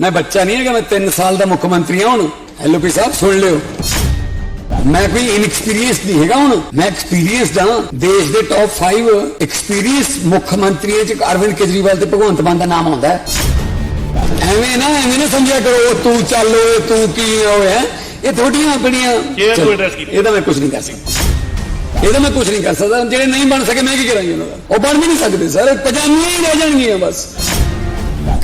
ਮੈਂ ਬੱਚਾ ਨਹੀਂ ਹੈਗਾ ਮੈਂ 3 ਸਾਲ ਦਾ ਮੁੱਖ ਮੰਤਰੀ ਹਾਂ ਹੁਣ। ਐਲਓਪੀ ਸਾਹਿਬ ਸੁਣ ਲਿਓ। ਮੈਂ ਕੋਈ ਇਨਐਕਸਪੀਰੀਅੰਸ ਨਹੀਂ ਹੈਗਾ ਹੁਣ। ਮੈਂ ਐਕਸਪੀਰੀਅੰਸਡ ਹਾਂ। ਦੇਸ਼ ਦੇ ਟੌਪ 5 ਐਕਸਪੀਰੀਅੰਸ ਮੁੱਖ ਮੰਤਰੀਆਂ ਚ ਅਰਵਿੰਦ ਕੇਜਰੀਵਾਲ ਤੇ ਭਗਵੰਤ ਮਾਨ ਦਾ ਨਾਮ ਆਉਂਦਾ ਹੈ। ਐਵੇਂ ਨਾ ਐਵੇਂ ਨਾ ਸਮਝਿਆ ਕਰੋ ਉਹ ਤੂੰ ਚੱਲ ਓਏ ਤੂੰ ਕੀ ਹੋਇਆ ਇਹ ਥੋੜੀਆਂ ਆਪਣੀਆਂ। ਇਹ ਤੂੰ। ਇਹਦਾ ਮੈਂ ਕੁਝ ਨਹੀਂ ਕਰ ਸਕਦਾ। ਇਹਦਾ ਮੈਂ ਕੁਝ ਨਹੀਂ ਕਰ ਸਕਦਾ। ਜਿਹੜੇ ਨਹੀਂ ਬਣ ਸਕੇ ਮੈਂ ਕੀ ਕਰਾਂ ਜੀ ਉਹਨਾਂ ਦਾ? ਉਹ ਬਣ ਵੀ ਨਹੀਂ ਸਕਦੇ ਸਰ। ਪਜਾਮੀਆਂ ਹੀ ਰਹਿ ਜਾਣਗੀਆਂ ਬਸ।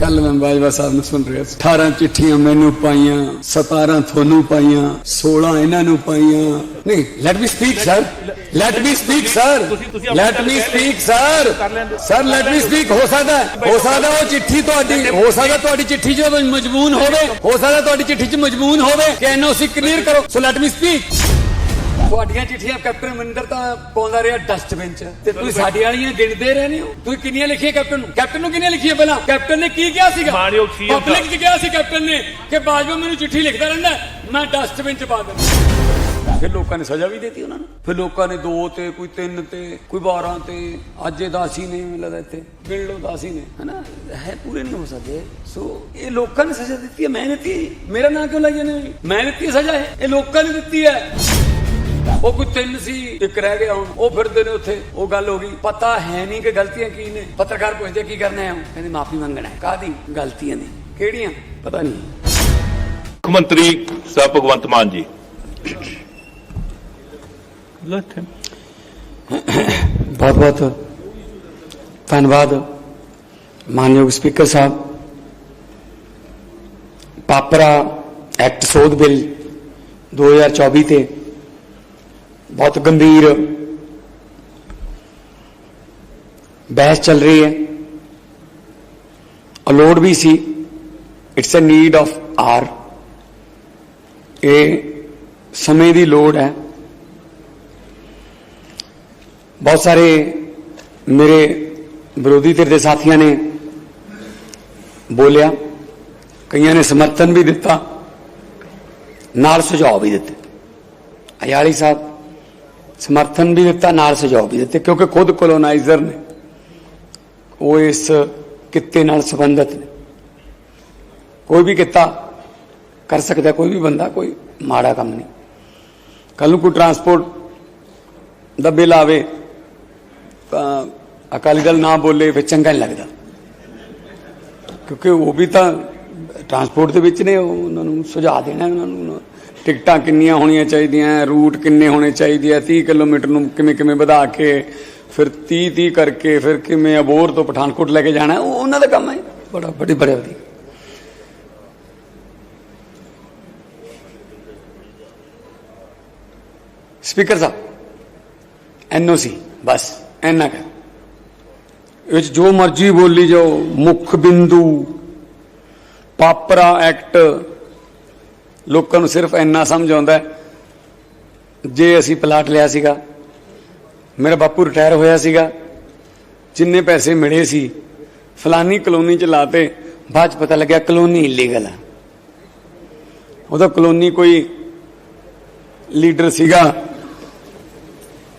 ਕੱਲ ਮੈਂ ਬਾਜਵਾ ਸਾਹਿਬ ਨੂੰ ਸੁਣ ਰਿਹਾ ਸੀ। 18 ਚਿੱਠੀਆਂ ਮੈਨੂੰ ਪਾਈਆਂ 17 ਤੁਹਾਨੂੰ ਪਾਈਆਂ 16 ਇਹਨਾਂ ਨੂੰ ਪਾਈਆਂ। ਨਹੀਂ let me speak sir let me speak sir let me speak sir ਕਰ ਸਰ ਲੈਟ ਮੀ ਸਪੀਕ ਹੋ ਸਕਦਾ ਹੋ ਸਕਦਾ ਉਹ ਚਿੱਠੀ ਤੁਹਾਡੀ ਹੋ ਸਕਦਾ ਤੁਹਾਡੀ ਚਿੱਠੀ ਜੋ ਮਜਬੂਨ ਹੋਵੇ ਹੋ ਸਕਦਾ ਤੁਹਾਡੀ ਚਿੱਠੀ 'ਚ ਮਜਬੂਨ ਹੋਵੇ ਕਿ ਐਨਓਸੀ ਕਲੀਅਰ ਕਰੋ ਸੋ ਲੈਟ ਮੀ ਸਪੀਕ ਤੁਹਾਡੀਆਂ ਚਿੱਠੀਆਂ ਕੈਪਟਨ ਅਮਰਿੰਦਰ ਤਾਂ ਪਾਉਂਦਾ ਰਿਹਾ ਡਸਟਬਿਨ 'ਚ। ਤੇ ਤੁਸੀਂ ਸਾਡੀਆਂ ਵਾਲੀਆਂ ਗਿਣਦੇ ਰਹਿੰਦੇ ਹੋ? ਤੁਸੀਂ ਕਿੰਨੀਆਂ ਲਿਖੀਆਂ ਕੈਪਟਨ ਨੂੰ? ਕੈਪਟਨ ਨੂੰ ਕਿੰਨੀਆਂ ਲਿਖੀਆਂ ਪਹਿਲਾਂ? ਕੈਪਟਨ ਨੇ ਕੀ ਕਿਹਾ ਸੀਗਾ? ਪਬਲਿਕ 'ਚ ਕਿਹਾ ਸੀ ਕੈਪਟਨ ਨੇ ਕਿ ਬਾਜਵਾ ਮੈਨੂੰ ਚਿੱਠੀ ਲਿਖਦਾ ਰਹਿੰਦਾ ਹੈ, ਮੈਂ ਡਸਟਬਿਨ 'ਚ ਪਾ ਦਿੰਦਾ। ਫਿਰ ਲੋਕਾਂ ਨੇ ਸਜ਼ਾ ਵੀ ਦਿੱਤੀ ਉਹਨਾਂ ਨੂੰ? ਫਿਰ ਲੋਕਾਂ ਨੇ ਦੋ ਤੇ ਕੋਈ ਤਿੰਨ ਤੇ ਕੋਈ 12 ਤੇ ਅੱਜ ਇਹ ਦਾਸੀ ਨੇ ਮੈਨੂੰ ਲੱਗਦਾ ਇੱਥੇ। ਗਿਣ ਲਓ ਦਾਸੀ ਨੇ। ਹਨਾ? ਹੈ ਪੂਰੇ ਨਹੀਂ ਹੋ ਸਕਦੇ। ਸੋ ਇਹ ਲੋਕਾਂ ਨੇ ਸਜ਼ਾ ਦਿੱਤੀ ਹੈ ਮੈਂ ਨਹੀਂ ਦਿੱਤੀ ਮੇਰਾ ਨਾਂ ਕਿਉਂ ਲਾਈ ਜਾਂਦੇ ਹੋ? ਮੈਂ ਦਿੱਤੀ ਸਜ਼ਾ ਹੈ ਇਹ ਲੋਕਾਂ ਨੇ ਦਿੱਤੀ ਹੈ। ਉਹ ਕੋਈ ਤਿੰਨ ਸੀ ਇੱਕ ਰਹਿ ਗਿਆ ਹੁਣ। ਉਹ ਫਿਰਦੇ ਨੇ ਉੱਥੇ। ਉਹ ਗੱਲ ਹੋ ਗਈ ਪਤਾ ਹੈ ਨਹੀਂ ਕਿ ਗਲਤੀਆਂ ਕੀ ਨੇ। ਪੱਤਰਕਾਰ ਪੁੱਛਦੇ ਕੀ ਕਰਨਾ ਹੈ ਕਹਿੰਦੇ ਮਾਫੀ ਮੰਗਣਾ ਹੈ। ਕਾਦੀ ਗਲਤੀਆਂ ਦੀ। ਕਿਹੜੀਆਂ? ਪਤਾ ਨਹੀਂ ਮੁੱਖ ਮੰਤਰੀ ਸਾਹਿਬ ਭਗਵੰਤ ਮਾਨ ਜੀ। ਲੈਟ ਬਹੁਤ ਬਹੁਤ ਧੰਨਵਾਦ। ਮਾਨਯੋਗ ਸਪੀਕਰ ਸਾਹਿਬ ਪਾਪਰਾ ਐਕਟ ਸੋਧ ਬਿੱਲ 2024 ਤੇ ਬਹੁਤ ਗੰਭੀਰ ਬਹਿਸ ਚੱਲ ਰਹੀ ਹੈ। ਔਰ ਲੋੜ ਵੀ ਸੀ। It's a need of hour ਇਹ ਸਮੇਂ ਦੀ ਲੋੜ ਹੈ। ਬਹੁਤ ਸਾਰੇ ਮੇਰੇ ਵਿਰੋਧੀ ਧਿਰ ਦੇ ਸਾਥੀਆਂ ਨੇ ਬੋਲਿਆ। ਕਈਆਂ ਨੇ ਸਮਰਥਨ ਵੀ ਦਿੱਤਾ। ਨਾਲ ਸੁਝਾਅ ਵੀ ਦਿੱਤੇ। ਅਯਾਲੀ ਸਾਹਿਬ ਸਮਰਥਨ ਵੀ ਦਿੱਤਾ, ਨਾਲ ਸੁਝਾਅ ਵੀ ਦਿੱਤੇ, ਕਿਉਂਕਿ ਖੁਦ ਕੋਲੋਨਾਈਜ਼ਰ ਨੇ। ਉਹ ਇਸ ਕਿੱਤੇ ਨਾਲ ਸੰਬੰਧਿਤ ਨੇ। ਕੋਈ ਵੀ ਕਿੱਤਾ ਕਰ ਸਕਦਾ, ਕੋਈ ਵੀ ਬੰਦਾ, ਕੋਈ ਮਾੜਾ ਕੰਮ ਨਹੀਂ। ਕੱਲ ਨੂੰ ਕੋਈ ਟਰਾਂਸਪੋਰਟ ਦਾ ਬਿੱਲ ਆਵੇ, ਤਾਂ ਅਕਾਲੀ ਦਲ ਨਾ ਬੋਲੇ, ਫਿਰ ਚੰਗਾ ਨਹੀਂ ਲੱਗਦਾ। ਕਿਉਂਕਿ ਉਹ ਵੀ ਤਾਂ ਟਰਾਂਸਪੋਰਟ ਦੇ ਵਿੱਚ ਨੇ ਉਹਨਾਂ ਨੂੰ ਸੁਝਾਅ ਦੇਣਾ, ਉਹਨਾਂ ਨੂੰ ਟਿਕਟਾਂ ਕਿੰਨੀਆਂ ਹੋਣੀਆਂ ਚਾਹੀਦੀਆਂ, ਰੂਟ ਕਿੰਨੇ ਹੋਣੇ ਚਾਹੀਦੇ ਆ 30 ਕਿਲੋਮੀਟਰ ਨੂੰ ਕਿਵੇਂ ਕਿਵੇਂ ਵਧਾ ਕੇ, ਫਿਰ 30 30 ਕਰਕੇ ਫਿਰ ਕਿਵੇਂ ਅਬੋਰ ਤੋਂ ਪਠਾਨਕੋਟ ਲੈ ਕੇ ਜਾਣਾ, ਉਹ ਉਹਨਾਂ ਦਾ ਕੰਮ ਹੈ। ਬੜਾ, ਬੜੀ ਬੜੇ ਵਧੀਆ ਸਪੀਕਰ ਸਾਹਿਬ ਐਨਓਸੀ ਬਸ, ਐਨਾ ਕਰ ਇਹ ਜੋ ਮਰਜ਼ੀ ਬੋਲੀ ਜਾਓ, ਮੁੱਖ ਬਿੰਦੂ, ਪਾਪਰਾ ਐਕਟ ਲੋਕਾਂ ਨੂੰ ਸਿਰਫ ਇੰਨਾ ਸਮਝ ਆਉਂਦਾ ਜੇ ਅਸੀਂ ਪਲਾਟ ਲਿਆ ਸੀਗਾ, ਮੇਰਾ ਬਾਪੂ ਰਿਟਾਇਰ ਹੋਇਆ ਸੀਗਾ, ਜਿੰਨੇ ਪੈਸੇ ਮਿਲੇ ਸੀ, ਫਲਾਨੀ ਕਲੋਨੀ ਚ ਲਾਤੇ, ਬਾਅਦ ਚ ਪਤਾ ਲੱਗਿਆ ਕਲੋਨੀ ਇਲੀਗਲ ਹੈ ਉਹਦਾ ਕਲੋਨੀ ਕੋਈ ਲੀਡਰ ਸੀਗਾ,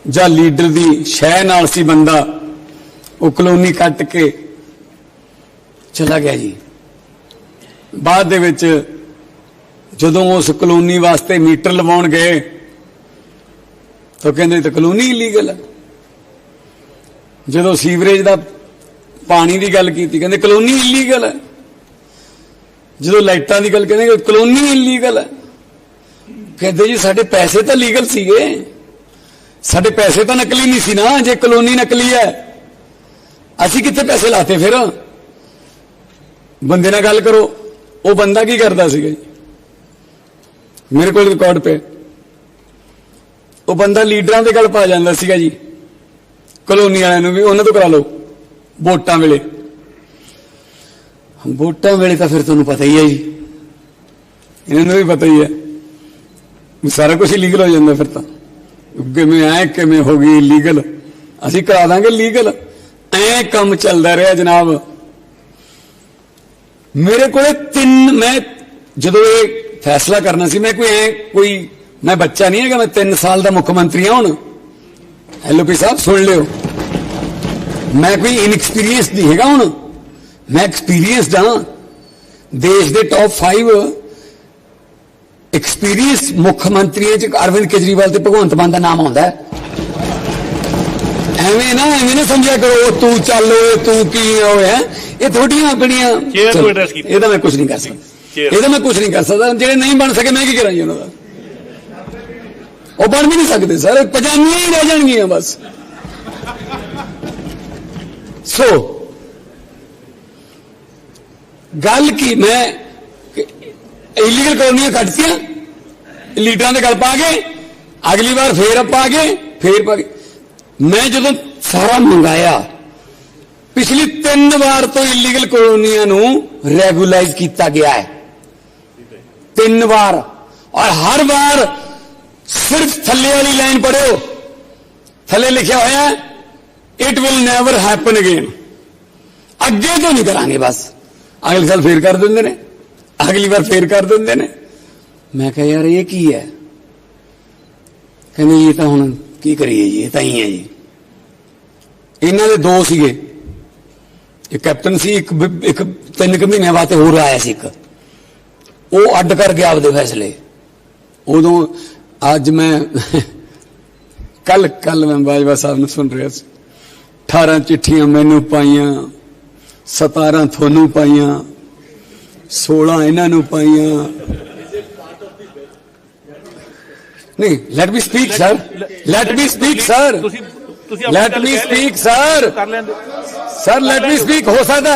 ਜਾਂ ਲੀਡਰ ਦੀ ਸ਼ਹਿ ਨਾਲ ਸੀ ਬੰਦਾ, ਉਹ ਕਲੋਨੀ ਕੱਟ ਕੇ ਚਲਾ ਗਿਆ ਜੀ। ਬਾਅਦ ਦੇ ਵਿੱਚ ਜਦੋਂ ਉਸ ਕਲੋਨੀ ਵਾਸਤੇ ਮੀਟਰ ਲਵਾਉਣ ਗਏ, ਤਾਂ ਕਹਿੰਦੇ ਤਾਂ ਕਲੋਨੀ ਇਲੀਗਲ ਹੈ। ਜਦੋਂ ਸੀਵਰੇਜ ਦਾ ਪਾਣੀ ਦੀ ਗੱਲ ਕੀਤੀ, ਕਹਿੰਦੇ ਕਲੋਨੀ ਇਲੀਗਲ ਹੈ। ਜਦੋਂ ਲਾਈਟਾਂ ਦੀ ਗੱਲ ਕਹਿੰਦੇ ਕਲੋਨੀ ਇਲੀਗਲ ਹੈ। ਕਹਿੰਦੇ ਜੀ, ਸਾਡੇ ਪੈਸੇ ਤਾਂ ਲੀਗਲ ਸੀਗੇ। ਸਾਡੇ ਪੈਸੇ ਤਾਂ ਨਕਲੀ ਨਹੀਂ ਸੀ ਨਾ, ਜੇ ਕਲੋਨੀ ਨਕਲੀ ਹੈ। ਅਸੀਂ ਕਿੱਥੇ ਪੈਸੇ ਲਾਤੇ ਫਿਰ? ਬੰਦੇ ਨਾਲ ਗੱਲ ਕਰੋ। ਉਹ ਬੰਦਾ ਕੀ ਕਰਦਾ ਸੀਗਾ ਜੀ? ਮੇਰੇ ਕੋਲ ਰਿਕਾਰਡ ਪਏ। ਉਹ ਬੰਦਾ ਲੀਡਰਾਂ ਦੇ ਗੱਲ ਪਾ ਜਾਂਦਾ ਸੀਗਾ ਜੀ। ਕਲੋਨੀ ਵਾਲਿਆਂ ਨੂੰ ਵੀ, ਉਹਨਾਂ ਤੋਂ ਕਰਾ ਲਓ। ਵੋਟਾਂ ਵੇਲੇ। ਵੋਟਾਂ ਵੇਲੇ ਤਾਂ ਫਿਰ ਤੁਹਾਨੂੰ ਪਤਾ ਹੀ ਹੈ ਜੀ। ਇਹਨਾਂ ਨੂੰ ਵੀ ਪਤਾ ਹੀ ਹੈ। ਸਾਰਾ ਕੁਝ ਲੀਗਲ ਹੋ ਜਾਂਦਾ ਫਿਰ ਤਾਂ। ਕਿਵੇਂ ਐ, ਕਿਵੇਂ ਹੋ ਗਈ ਲੀਗਲ ਅਸੀਂ ਕਰਾ ਦਾਂਗੇ ਲੀਗਲ ਐ ਕੰਮ ਚੱਲਦਾ ਰਿਹਾ ਜਨਾਬ। ਮੇਰੇ ਕੋਲੇ ਤਿੰਨ, ਮੈਂ ਜਦੋਂ ਇਹ ਫੈਸਲਾ ਕਰਨਾ ਸੀ ਮੈਂ ਕੋਈ ਕੋਈ ਮੈਂ ਬੱਚਾ ਨਹੀਂ ਹੈਗਾ ਮੈਂ 3 ਸਾਲ ਦਾ ਮੁੱਖ ਮੰਤਰੀ ਹਾਂ ਹੁਣ। ਐਲਓਪੀ ਸਾਹਿਬ ਸੁਣ ਲਿਓ। ਮੈਂ ਕੋਈ ਇਨਐਕਸਪੀਰੀਅੰਸ ਨਹੀਂ ਹੈਗਾ ਹੁਣ। ਮੈਂ ਐਕਸਪੀਰੀਅੰਸਡ ਹਾਂ। ਦੇਸ਼ ਦੇ ਟੌਪ 5 ਐਕਸਪੀਰੀਅੰਸ ਮੁੱਖ ਮੰਤਰੀਆਂ ਚ ਅਰਵਿੰਦ ਕੇਜਰੀਵਾਲ ਤੇ ਭਗਵੰਤ ਮਾਨ ਦਾ ਨਾਮ ਆਉਂਦਾ ਐਵੇਂ ਨਾ ਐਵੇਂ ਨਾ ਸਮਝਿਆ ਕਰੋ ਤੂੰ ਚੱਲ ਓਏ ਤੂੰ ਕੀ ਹੋਇਆ ਇਹ ਥੋੜੀਆਂ ਆਪਣੀਆਂ। ਇਹਦਾ ਮੈਂ ਕੁਝ ਨਹੀਂ ਕਰ ਸਕਦਾ। ਇਹਦਾ ਮੈਂ ਕੁਝ ਨਹੀਂ ਕਰ ਸਕਦਾ। ਜਿਹੜੇ ਨਹੀਂ ਬਣ ਸਕੇ ਮੈਂ ਕੀ ਕਰਾਂ ਜੀ ਉਹਨਾਂ ਦਾ? ਉਹ ਬਣ ਵੀ ਨਹੀਂ ਸਕਦੇ ਸਰ। ਪਜਾਮੀਆਂ ਹੀ ਰਹਿ ਜਾਣਗੀਆਂ ਬਸ। ਸੋ ਗੱਲ ਕੀ? ਮੈਂ ਇਲੀਗਲ ਕਲੋਨੀਆਂ ਕੱਟਤੀਆਂ ਲੀਡਰਾਂ ਦੇ ਗੱਲ ਪਾ ਕੇ ਅਗਲੀ ਵਾਰ ਫੇਰ ਆਪਾਂ ਆ ਗਏ। ਫੇਰ ਪਾ ਗਏ। ਮੈਂ ਜਦੋਂ ਸਾਰਾ ਮੰਗਾਇਆ, ਪਿਛਲੀ ਤਿੰਨ ਵਾਰ ਤੋਂ ਇਲੀਗਲ ਕਲੋਨੀਆਂ ਨੂੰ ਰੈਗੂਲਾਈਜ਼ ਕੀਤਾ ਗਿਆ ਹੈ। ਤਿੰਨ ਵਾਰ। ਔਰ ਹਰ ਵਾਰ ਸਿਰਫ ਥੱਲੇ ਵਾਲੀ ਲਾਈਨ ਪੜਿਓ ਥੱਲੇ ਲਿਖਿਆ ਹੋਇਆ it will never happen again ਅੱਗੇ ਤੋਂ ਨਹੀਂ ਕਰਾਂਗੇ ਬਸ। ਅਗਲੇ ਸਾਲ ਫੇਰ ਕਰ ਦਿੰਦੇ ਨੇ। ਅਗਲੀ ਵਾਰ ਫੇਰ ਕਰ ਦਿੰਦੇ ਨੇ। ਮੈਂ ਕਿਹਾ, ਯਾਰ ਇਹ ਕੀ ਹੈ? ਕਹਿੰਦੇ, ਇਹ ਤਾਂ ਹੁਣ ਕੀ ਕਰੀਏ ਜੀ? ਇਹ ਤਾਂ ਹੀ ਹੈ ਜੀ। ਇਹਨਾਂ ਦੇ ਦੋ ਸੀਗੇ। ਇੱਕ ਕੈਪਟਨ ਸੀ, ਇੱਕ ਇੱਕ ਤਿੰਨ ਕੁ ਮਹੀਨਿਆਂ ਬਾਅਦ ਹੋਰ ਆਇਆ ਸੀ ਇੱਕ। ਉਹ ਅੱਡ ਕਰ ਗਿਆ ਆਪਦੇ ਫੈਸਲੇ। ਉਦੋਂ ਅੱਜ ਮੈਂ ਕੱਲ ਕੱਲ ਮੈਂ ਬਾਜਵਾ ਸਾਹਿਬ ਨੂੰ ਸੁਣ ਰਿਹਾ ਸੀ। 18 ਚਿੱਠੀਆਂ ਮੈਨੂੰ ਪਾਈਆਂ 17 ਤੁਹਾਨੂੰ ਪਾਈਆਂ 16 ਇਹਨਾਂ ਨੂੰ ਪਾਈਆਂ। ਨਹੀਂ let me speak sir let me speak sir ਤੁਸੀਂ let me speak sir sir let me speak ਹੋ। ਸਕਦਾ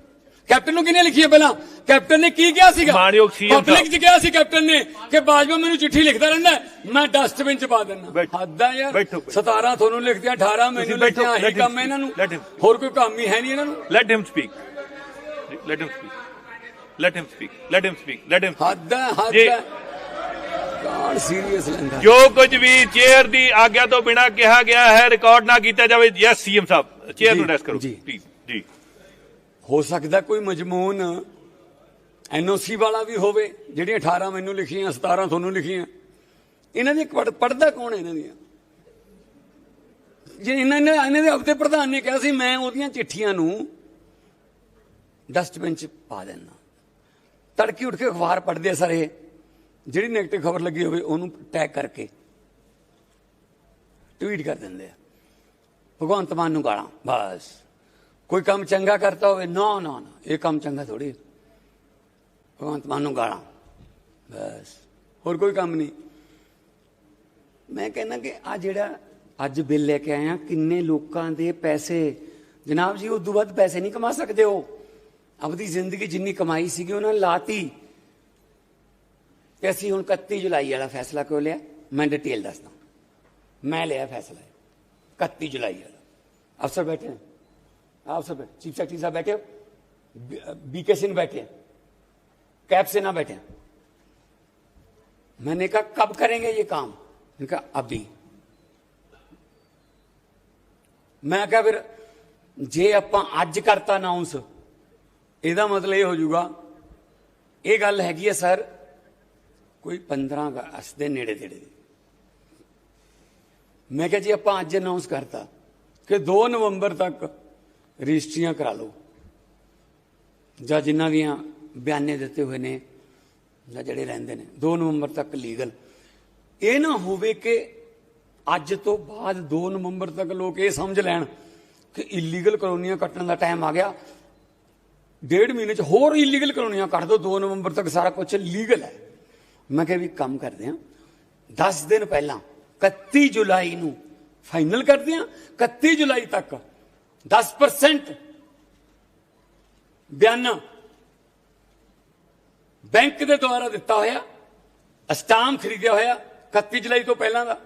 ਕੈਪਟਨ ਨੂੰ ਕਿੰਨੀਆਂ ਲਿਖੀਆਂ ਪਹਿਲਾਂ? ਕੈਪਟਨ ਨੇ ਕੀ ਕਿਹਾ ਸੀਗਾ? ਮਾਣਯੋਗ CM ਪਬਲਿਕ 'ਚ ਕਿਹਾ ਸੀ ਕੈਪਟਨ ਨੇ ਕਿ ਬਾਜਵਾ ਮੈਨੂੰ ਚਿੱਠੀ ਲਿਖਦਾ ਰਹਿੰਦਾ ਹੈ, ਮੈਂ ਡਸਟਬਿਨ 'ਚ ਪਾ ਦਿੰਦਾ। ਹੱਦ ਯਾਰ। ਬੈਠੋ, ਬੈਠੋ। 17 ਤੁਹਾਨੂੰ ਲਿਖਦਿਆਂ 18 ਮੈਨੂੰ ਇਹੀ him ਕੰਮ ਹੈ ਇਹਨਾਂ ਨੂੰ. ਹੋਰ ਕੋਈ ਕੰਮ ਹੀ ਹੈ ਨਹੀਂ ਇਹਨਾਂ ਨੂੰ? Let him speak let him speak let him speak let him speak let him ਹੱਦ ਹੈ ਹੱਦ। ਹੈ ਸੀਰੀਅਸ ਲੈਂਦਾ? ਜੋ ਕੁਝ ਵੀ ਚੇਅਰ ਦੀ ਆਗਿਆ ਤੋਂ ਬਿਨਾ ਕਿਹਾ ਗਿਆ ਹੈ ਰਿਕਾਰਡ ਨਾ ਕੀਤਾ ਜਾਵੇ। ਯੈਸ ਸੀਐਮ ਸਾਹਿਬ ਚੇਅਰ ਨੂੰ ਰੈਸ ਕਰੋ। ਜੀ। ਜੀ। ਹੋ ਸਕਦਾ ਕੋਈ ਮਜਮੂਨ ਐਨਓਸੀ ਵਾਲਾ ਵੀ ਹੋਵੇ, ਜਿਹੜੀਆਂ 18 ਮੈਨੂੰ ਲਿਖੀਆਂ 17 ਤੁਹਾਨੂੰ ਲਿਖੀਆਂ। ਇਹਨਾਂ ਦੀ ਪੜਦਾ ਕੌਣ ਹੈ ਇਹਨਾਂ ਦੀਆਂ? ਜੇ ਇਹਨਾਂ ਨੇ, ਇਹਨਾਂ ਦੇ ਹਫ਼ਤੇ ਪ੍ਰਧਾਨ ਨੇ ਕਿਹਾ ਸੀ, ਮੈਂ ਉਹਦੀਆਂ ਚਿੱਠੀਆਂ ਨੂੰ ਡਸਟਬਿਨ ਚ ਪਾ ਦੇਣਾ ਤੜਕੀ ਉੱਠ ਕੇ ਅਖਬਾਰ ਪੜ੍ਹਦੇ ਆ ਸਾਰੇ, ਜਿਹੜੀ ਨੈਗੇਟਿਵ ਖਬਰ ਲੱਗੀ ਹੋਵੇ, ਉਹਨੂੰ ਟੈਗ ਕਰਕੇ ਟਵੀਟ ਕਰ ਦਿੰਦੇ ਆ। ਭਗਵੰਤ ਮਾਨ ਨੂੰ ਗਾਲਾਂ, ਬਸ। ਕੋਈ ਕੰਮ ਚੰਗਾ ਕਰਤਾ ਹੋਵੇ, ਨਾ ਨਾ ਨਾ, ਇਹ ਕੰਮ ਚੰਗਾ ਥੋੜੀ ਭਗਵੰਤ ਮਾਨ ਨੂੰ ਗਾਲਾਂ। ਬਸ, ਹੋਰ ਕੋਈ ਕੰਮ ਨਹੀਂ। ਮੈਂ ਕਹਿੰਦਾ ਕਿ ਆ ਜਿਹੜਾ ਅੱਜ ਬਿੱਲ ਲੈ ਕੇ ਆਇਆ ਕਿੰਨੇ ਲੋਕਾਂ ਦੇ ਪੈਸੇ, ਜਨਾਬ ਜੀ, ਉਦੋਂ ਵੱਧ ਪੈਸੇ ਨਹੀਂ ਕਮਾ ਸਕਦੇ ਹੋ ਆਪਣੀ ਜ਼ਿੰਦਗੀ ਜਿੰਨੀ ਕਮਾਈ ਸੀਗੀ, ਉਹਨਾਂ ਨੇ ਲਾਤੀ। ਤੇ ਅਸੀਂ ਹੁਣ 31 ਜੁਲਾਈ ਵਾਲਾ ਫੈਸਲਾ ਕਿਉਂ ਲਿਆ? ਮੈਂ ਡਿਟੇਲ ਦੱਸਦਾ। ਮੈਂ ਲਿਆ ਫੈਸਲਾ। 31 ਜੁਲਾਈ ਵਾਲਾ। ਅਫਸਰ ਬੈਠੇ हैं आप सब चीफ सेक्रेटरी साहब बैठे हो बीके सिंह बैठे हैं कैब से ना बैठे हैं। मैंने कहा कब करेंगे ये काम मैंने कहा अभी ਮੈਂ ਕਿਹਾ ਫਿਰ ਜੇ ਆਪਾਂ ਅੱਜ ਕਰਤਾ ਅਨਾਉਂਸ ਇਹਦਾ ਮਤਲਬ ਇਹ ਹੋ ਜਾਊਗਾ ਇਹ ਗੱਲ ਹੈਗੀ ਹੈ ਸਰ ਕੋਈ 15 ਅਗਸਤ ਦੇ ਨੇੜੇ ਤੇੜੇ ਦੀ ਮੈਂ ਕਿਹਾ ਜੀ ਆਪਾਂ ਅੱਜ ਅਨਾਉਂਸ ਕਰਤਾ ਕਿ 2 ਨਵੰਬਰ ਤੱਕ ਰਜਿਸਟਰੀਆਂ ਕਰਾ ਲਓ। ਜਾਂ ਜਿਨ੍ਹਾਂ ਦੀਆਂ ਬਿਆਨੇ ਦਿੱਤੇ ਹੋਏ ਨੇ ਜਾਂ ਜਿਹੜੇ ਰਹਿੰਦੇ ਨੇ। 2 ਨਵੰਬਰ ਤੱਕ ਲੀਗਲ। ਇਹ ਨਾ ਹੋਵੇ ਕਿ ਅੱਜ ਤੋਂ ਬਾਅਦ 2 ਨਵੰਬਰ ਤੱਕ ਲੋਕ ਇਹ ਸਮਝ ਲੈਣ ਕਿ ਇਲੀਗਲ ਕਲੋਨੀਆਂ ਕੱਟਣ ਦਾ ਟਾਈਮ ਆ ਗਿਆ। ਡੇਢ ਮਹੀਨੇ ਚ ਹੋਰ ਇਲੀਗਲ ਕਲੋਨੀਆਂ ਕੱਟ ਦੋ 2 ਨਵੰਬਰ ਤੱਕ ਸਾਰਾ ਕੁਝ ਲੀਗਲ ਹੈ। ਮੈਂ ਕਿਹਾ ਵੀ ਕੰਮ ਕਰਦੇ ਹਾਂ। 10 ਦਿਨ ਪਹਿਲਾਂ 31 ਜੁਲਾਈ ਨੂੰ ਫਾਈਨਲ ਕਰਦੇ ਹਾਂ। 31 ਜੁਲਾਈ ਤੱਕ 10% ਬਿਆਨਾ ਬੈਂਕ ਦੇ ਦੁਆਰਾ ਦਿੱਤਾ ਹੋਇਆ ਅਸਟਾਮ ਖਰੀਦਿਆ ਹੋਇਆ 31 ਜੁਲਾਈ ਤੋਂ ਪਹਿਲਾਂ ਦਾ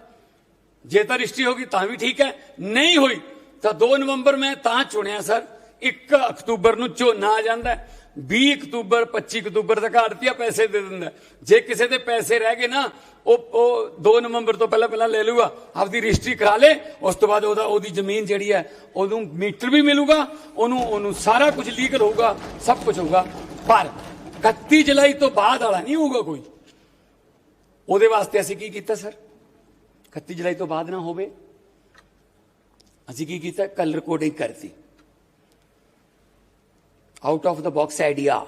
ਜੇ ਤਾਂ ਰਜਿਸਟਰੀ ਹੋਗੀ ਤਾਂ ਵੀ ਠੀਕ ਹੈ ਨਹੀਂ ਹੋਈ ਤਾਂ 2 ਨਵੰਬਰ ਮੈਂ ਤਾਂ ਚੁਣਿਆ ਸਰ 1 ਅਕਤੂਬਰ ਨੂੰ ਝੋਨਾ ਆ ਜਾਂਦਾ 20 ਅਕਤੂਬਰ 25 ਅਕਤੂਬਰ ਤੱਕ ਆੜਤੀਆ ਪੈਸੇ ਦੇ ਦਿੰਦਾ। ਜੇ ਕਿਸੇ ਦੇ ਪੈਸੇ ਰਹਿ ਗਏ ਨਾ, ਉਹ ਉਹ 2 ਨਵੰਬਰ ਤੋਂ ਪਹਿਲਾਂ ਪਹਿਲਾਂ ਲੈ ਲੂਗਾ, ਆਪਦੀ ਰਜਿਸਟਰੀ ਕਰਾ ਲੇ, ਉਸ ਤੋਂ ਬਾਅਦ ਉਹਦਾ, ਉਹਦੀ ਜ਼ਮੀਨ ਜਿਹੜੀ ਹੈ, ਉਹਨੂੰ ਮੀਟਰ ਵੀ ਮਿਲੂਗਾ, ਉਹਨੂੰ ਉਹਨੂੰ ਸਾਰਾ ਕੁਝ ਲੀਗਲ ਹੋਊਗਾ ਸਭ ਕੁਝ ਹੋਊਗਾ। ਪਰ 31 ਜੁਲਾਈ ਤੋਂ ਬਾਅਦ ਵਾਲਾ ਨਹੀਂ ਹੋਊਗਾ ਕੋਈ। ਉਹਦੇ ਵਾਸਤੇ ਅਸੀਂ ਕੀ ਕੀਤਾ, ਸਰ? 31 ਜੁਲਾਈ ਤੋਂ ਬਾਅਦ ਨਾ ਹੋਵੇ। ਅਸੀਂ ਕੀ ਕੀਤਾ? ਕਲਰ ਕੋਡਿੰਗ ਕਰਤੀ। Out of the box idea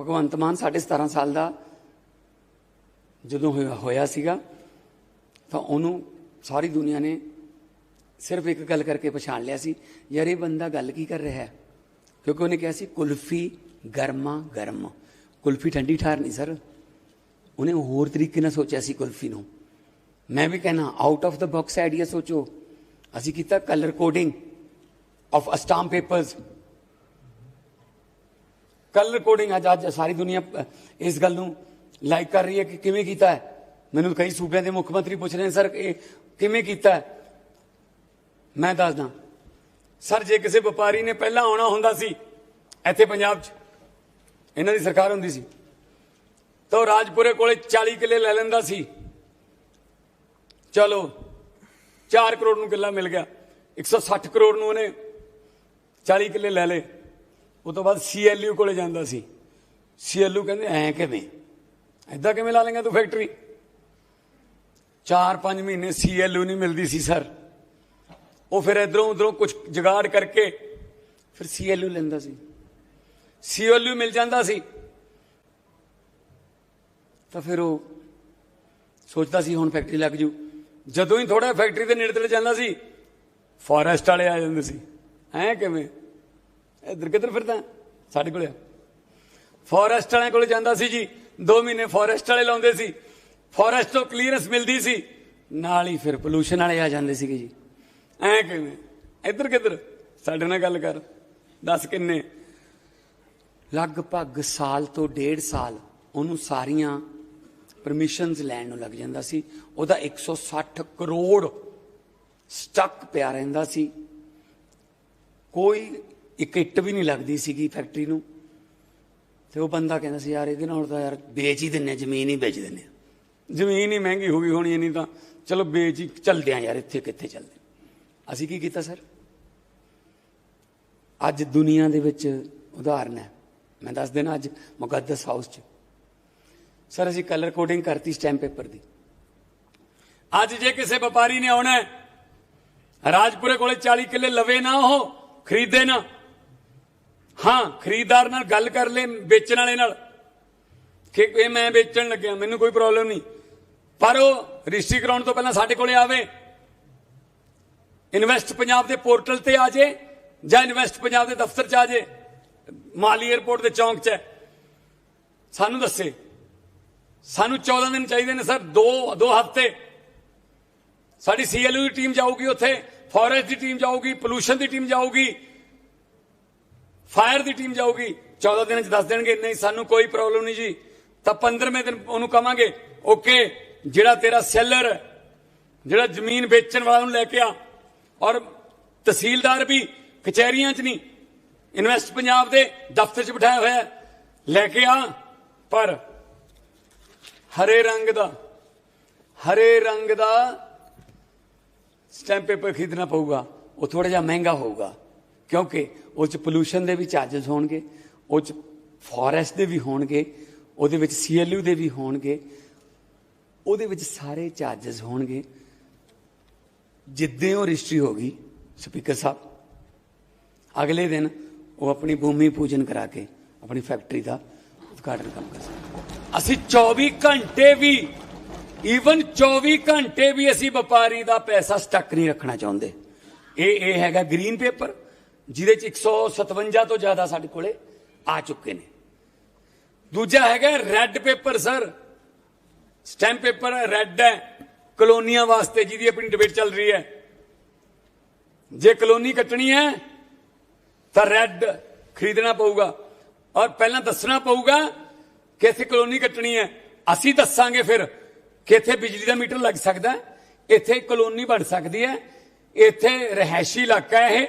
Bhagwant Mann ਸਾਡੇ 17 ਸਾਲ ਦਾ ਜਦੋਂ ਹੋਇਆ ਹੋਇਆ ਸੀਗਾ, ਤਾਂ ਉਹਨੂੰ ਸਾਰੀ ਦੁਨੀਆ ਨੇ ਸਿਰਫ ਇੱਕ ਗੱਲ ਕਰਕੇ ਪਛਾਣ ਲਿਆ ਸੀ, ਯਾਰ ਇਹ ਬੰਦਾ ਗੱਲ ਕੀ ਕਰ ਰਿਹਾ ਹੈ? ਕਿਉਂਕਿ ਉਹਨੇ ਕਿਹਾ ਸੀ, ਕੁਲਫੀ ਗਰਮਾ ਗਰਮ। ਕੁਲਫੀ ਠੰਡੀ ਠਾਰ ਨਹੀਂ, ਸਰ। ਉਹਨੇ ਹੋਰ ਤਰੀਕੇ ਨਾਲ ਸੋਚਿਆ ਸੀ ਕੁਲਫੀ ਨੂੰ। ਮੈਂ ਵੀ ਕਹਿਣਾ out of the box idea ਸੋਚੋ। ਅਸੀਂ ਕੀਤਾ ਕਲਰ ਕੋਡਿੰਗ ਆਫ ਅਸਟਾਮ ਪੇਪਰਸ ਕਲਰ ਕੋਡਿੰਗ ਅੱਜ ਅੱਜ ਸਾਰੀ ਦੁਨੀਆ ਇਸ ਗੱਲ ਨੂੰ ਲਾਈਕ ਕਰ ਰਹੀ ਹੈ ਕਿ ਕਿਵੇਂ ਕੀਤਾ ਹੈ? ਮੈਨੂੰ ਕਈ ਸੂਬਿਆਂ ਦੇ ਮੁੱਖ ਮੰਤਰੀ ਪੁੱਛ ਰਹੇ ਨੇ, ਸਰ, ਇਹ ਕਿਵੇਂ ਕੀਤਾ ਹੈ? ਮੈਂ ਦੱਸਦਾ, ਸਰ, ਜੇ ਕਿਸੇ ਵਪਾਰੀ ਨੇ ਪਹਿਲਾਂ ਆਉਣਾ ਹੁੰਦਾ ਸੀ ਇੱਥੇ ਪੰਜਾਬ 'ਚ, ਇਹਨਾਂ ਦੀ ਸਰਕਾਰ ਹੁੰਦੀ ਸੀ, ਤਾਂ ਉਹ ਰਾਜਪੁਰੇ ਕੋਲੇ 40 ਕਿੱਲੇ ਲੈ ਲੈਂਦਾ ਸੀ। ਚਲੋ 4 ਕਰੋੜ ਨੂੰ ਕਿੱਲਾ ਮਿਲ ਗਿਆ 160 ਕਰੋੜ ਨੂੰ ਉਹਨੇ 40 ਕਿੱਲੇ ਲੈ ਲਏ। ਉਹ ਤੋਂ ਬਾਅਦ ਸੀਐਲਯੂ ਕੋਲੇ ਜਾਂਦਾ ਸੀ। ਸੀਐਲਯੂ ਕਹਿੰਦੇ, ਐ ਕਿਵੇਂ? ਐਦਾਂ ਕਿਵੇਂ ਲਾ ਲੇਗਾ ਤੂੰ ਫੈਕਟਰੀ 4-5 ਮਹੀਨੇ ਸੀਐਲਯੂ ਨਹੀਂ ਮਿਲਦੀ ਸੀ ਸਰ ਉਹ ਫਿਰ ਇਧਰੋਂ ਉਧਰੋਂ ਕੁਝ ਜਗਾੜ ਕਰਕੇ ਫਿਰ ਸੀਐਲਯੂ ਲੈਂਦਾ ਸੀ। ਸੀਐਲਯੂ ਮਿਲ ਜਾਂਦਾ ਸੀ। ਤਾਂ ਫਿਰ ਉਹ ਸੋਚਦਾ ਸੀ, ਹੁਣ ਫੈਕਟਰੀ ਲੱਗ ਜੂ। ਜਦੋਂ ਹੀ ਥੋੜਾ ਫੈਕਟਰੀ ਦੇ ਨੇੜੇ ਤੇੜੇ ਜਾਂਦਾ ਸੀ ਫੋਰੈਸਟ ਵਾਲੇ ਆ ਜਾਂਦੇ ਸੀ। ਐ ਕਿਵੇਂ? ਇੱਧਰ ਕਿੱਧਰ ਫਿਰਦਾ? ਸਾਡੇ ਕੋਲੇ ਫੋਰੈਸਟ ਵਾਲਿਆਂ ਕੋਲੇ ਜਾਂਦਾ ਸੀ ਜੀ। 2 ਮਹੀਨੇ ਫੋਰੈਸਟ ਵਾਲੇ ਲਾਉਂਦੇ ਸੀ। ਫੋਰੈਸਟ ਤੋਂ ਕਲੀਅਰੈਂਸ ਮਿਲਦੀ ਸੀ। ਨਾਲ ਹੀ ਫਿਰ ਪੋਲੂਸ਼ਨ ਵਾਲੇ ਆ ਜਾਂਦੇ ਸੀਗੇ ਜੀ। ਐ ਕਿਵੇਂ? ਇੱਧਰ ਕਿੱਧਰ? ਸਾਡੇ ਨਾਲ ਗੱਲ ਕਰ। ਦੱਸ ਕਿੰਨੇ? ਲਗਭਗ ਸਾਲ ਤੋਂ ਡੇਢ ਸਾਲ ਉਹਨੂੰ ਸਾਰੀਆਂ ਪਰਮਿਸ਼ਨਸ ਲੈਣ ਨੂੰ ਲੱਗ ਜਾਂਦਾ ਸੀ। ਉਹਦਾ 160 ਕਰੋੜ ਸਟਕ ਪਿਆ ਰਹਿੰਦਾ ਸੀ। ਕੋਈ ਇੱਕ ਇੱਟ ਵੀ ਨਹੀਂ ਲੱਗਦੀ ਸੀਗੀ ਫੈਕਟਰੀ ਨੂੰ। ਤੇ ਉਹ ਬੰਦਾ ਕਹਿੰਦਾ ਸੀ, ਯਾਰ, ਇਹਦੇ ਨਾਲ ਤਾਂ ਯਾਰ ਵੇਚ ਹੀ ਦਿੰਨੇ ਜ਼ਮੀਨ ਹੀ ਵੇਚ ਦਿੰਨੇ ਜ਼ਮੀਨ ਹੀ ਮਹਿੰਗੀ ਹੋ ਗਈ ਹੋਣੀ ਨਹੀਂ ਤਾਂ। ਚਲੋ ਵੇਚ ਹੀ ਚੱਲਦੇ ਆ ਯਾਰ, ਇੱਥੇ ਕਿੱਥੇ ਚੱਲਦੇ ਅਸੀਂ ਕੀ ਕੀਤਾ ਸਰ? ਅੱਜ ਦੁਨੀਆ ਦੇ ਵਿੱਚ ਉਦਾਹਰਨ ਹੈ। ਮੈਂ ਦੱਸ ਦੇਣਾ ਅੱਜ ਮੁਕੱਦਸ ਹਾਊਸ 'ਚ। ਸਰ, ਅਸੀਂ ਕਲਰ ਕੋਡਿੰਗ ਕਰਤੀ ਸਟੈਂਪ ਪੇਪਰ ਦੀ। ਅੱਜ ਜੇ ਕਿਸੇ ਵਪਾਰੀ ਨੇ ਆਉਣਾ ਰਾਜਪੁਰੇ ਕੋਲੇ 40 ਕਿੱਲੇ ਲਵੇ ਨਾ ਉਹ ਖਰੀਦੇ ਨਾ। ਹਾਂ, ਖਰੀਦਦਾਰ ਨਾਲ ਗੱਲ ਕਰ ਲੈ, ਵੇਚਣ ਵਾਲੇ ਨਾਲ। ਕਿ ਇਹ ਮੈਂ ਵੇਚਣ ਲੱਗਿਆ, ਮੈਨੂੰ ਕੋਈ ਪ੍ਰੋਬਲਮ ਨਹੀਂ। ਪਰ ਉਹ ਰਜਿਸਟਰੀ ਕਰਾਉਣ ਤੋਂ ਪਹਿਲਾਂ ਸਾਡੇ ਕੋਲੇ ਆਵੇ। ਇਨਵੈਸਟ ਪੰਜਾਬ ਦੇ ਪੋਰਟਲ ਤੇ ਆ ਜੇ, ਜਾਂ ਇਨਵੈਸਟ ਪੰਜਾਬ ਦੇ ਦਫ਼ਤਰ ਚ ਆ ਜੇ। ਮਾਲੀ 에ਅਰਪੋਰਟ ਦੇ ਚੌਂਕ 'ਚ ਸਾਨੂੰ ਦੱਸੇ। ਸਾਨੂੰ 14 ਦਿਨ ਚਾਹੀਦੇ ਨੇ, ਸਰ। ਦੋ ਦੋ ਹਫ਼ਤੇ। ਸਾਡੀ ਸੀਐਲਯੂ ਦੀ ਟੀਮ ਜਾਊਗੀ ਉੱਥੇ। ਫੋਰੈਸਟ ਦੀ ਟੀਮ ਜਾਊਗੀ, ਪੋਲੂਸ਼ਨ ਦੀ ਟੀਮ ਜਾਊਗੀ, ਫਾਇਰ ਦੀ ਟੀਮ ਜਾਊਗੀ। 14 ਦਿਨਾਂ ਚ ਦੱਸ ਦੇਣਗੇ, ਨਹੀਂ ਸਾਨੂੰ ਕੋਈ ਪ੍ਰੋਬਲਮ ਨਹੀਂ ਜੀ। ਤਾਂ 15ਵੇਂ ਦਿਨ ਉਹਨੂੰ ਕਵਾਂਗੇ, ਓਕੇ, ਜਿਹੜਾ ਤੇਰਾ ਸੈਲਰ, ਜਿਹੜਾ ਜ਼ਮੀਨ ਵੇਚਣ ਵਾਲਾ ਨੂੰ ਲੈ ਕੇ ਆ। ਔਰ ਤਹਿਸੀਲਦਾਰ ਵੀ ਕਚਹਿਰੀਆਂ 'ਚ ਨਹੀਂ, ਇਨਵੈਸਟ ਪੰਜਾਬ ਦੇ ਦਫ਼ਤਰ 'ਚ ਬਿਠਾਇਆ ਹੋਇਆ ਲੈ ਕੇ ਆ। ਪਰ ਹਰੇ ਰੰਗ ਦਾ, ਹਰੇ ਰੰਗ ਦਾ ਸਟੈਂਪ ਪੇਪਰ ਖਰੀਦਣਾ ਪਊਗਾ, ਉਹ ਥੋੜਾ ਜਿਹਾ ਮਹਿੰਗਾ ਹੋਊਗਾ। ਕਿਉਂਕਿ ਉਹ ਚ ਪੋਲੂਸ਼ਨ ਦੇ ਵੀ ਚਾਰजेस ਹੋਣਗੇ, ਉਹ ਚ ਫੋਰੈਸਟ ਦੇ ਵੀ ਹੋਣਗੇ, ਉਹਦੇ ਵਿੱਚ ਸੀਐਲਯੂ ਦੇ ਵੀ ਹੋਣਗੇ, ਉਹਦੇ ਵਿੱਚ ਸਾਰੇ ਚਾਰजेस ਹੋਣਗੇ। ਜਿੱਦਾਂ ਉਹ ਰਜਿਸਟਰੀ ਗਈ ਸਪੀਕਰ ਸਾਹਿਬ, ਅਗਲੇ ਦਿਨ ਉਹ ਆਪਣੀ ਭੂਮੀ ਪੂਜਨ ਕਰਾ ਕੇ ਆਪਣੀ ਫੈਕਟਰੀ ਦਾ ਉਦਘਾਟਨ ਕੰਮ ਕਰ ਸਕਦਾ ਅਸੀਂ 24 ਘੰਟੇ ਵੀ ਈਵਨ 24 ਘੰਟੇ ਵੀ ਅਸੀਂ ਵਪਾਰੀ ਦਾ ਪੈਸਾ ਸਟਕ ਨਹੀਂ ਰੱਖਣਾ ਚਾਹੁੰਦੇ। ਇਹ ਇਹ ਹੈਗਾ ਗ੍ਰੀਨ ਪੇਪਰ ਜਿਹਦੇ ਚ 157 ਤੋਂ ਜ਼ਿਆਦਾ ਸਾਡੇ ਕੋਲੇ ਆ ਚੁੱਕੇ ਨੇ। ਦੂਜਾ ਹੈਗਾ red paper sir stamp paper red ਹੈ। ਕਲੋਨੀਆਂ ਵਾਸਤੇ ਜਿਹਦੀ ਆਪਣੀ ਡਿਬੇਟ ਚੱਲ ਰਹੀ ਹੈ। ਜੇ ਕਲੋਨੀ ਕੱਟਣੀ ਹੈ, ਤਾਂ ਰੈੱਡ ਖਰੀਦਣਾ ਪਊਗਾ। ਔਰ ਪਹਿਲਾਂ ਦੱਸਣਾ ਪਊਗਾ ਕਿ ਇੱਥੇ ਕਲੋਨੀ ਕੱਟਣੀ ਹੈ। ਅਸੀਂ ਦੱਸਾਂਗੇ ਫਿਰ ਕਿ ਇੱਥੇ ਬਿਜਲੀ ਦਾ ਮੀਟਰ ਲੱਗ ਸਕਦਾ ਇੱਥੇ ਕਲੋਨੀ ਬਣ ਸਕਦੀ ਹੈ। ਇੱਥੇ ਰਹਿائشੀ ਇਲਾਕਾ ਹੈ ਇਹ।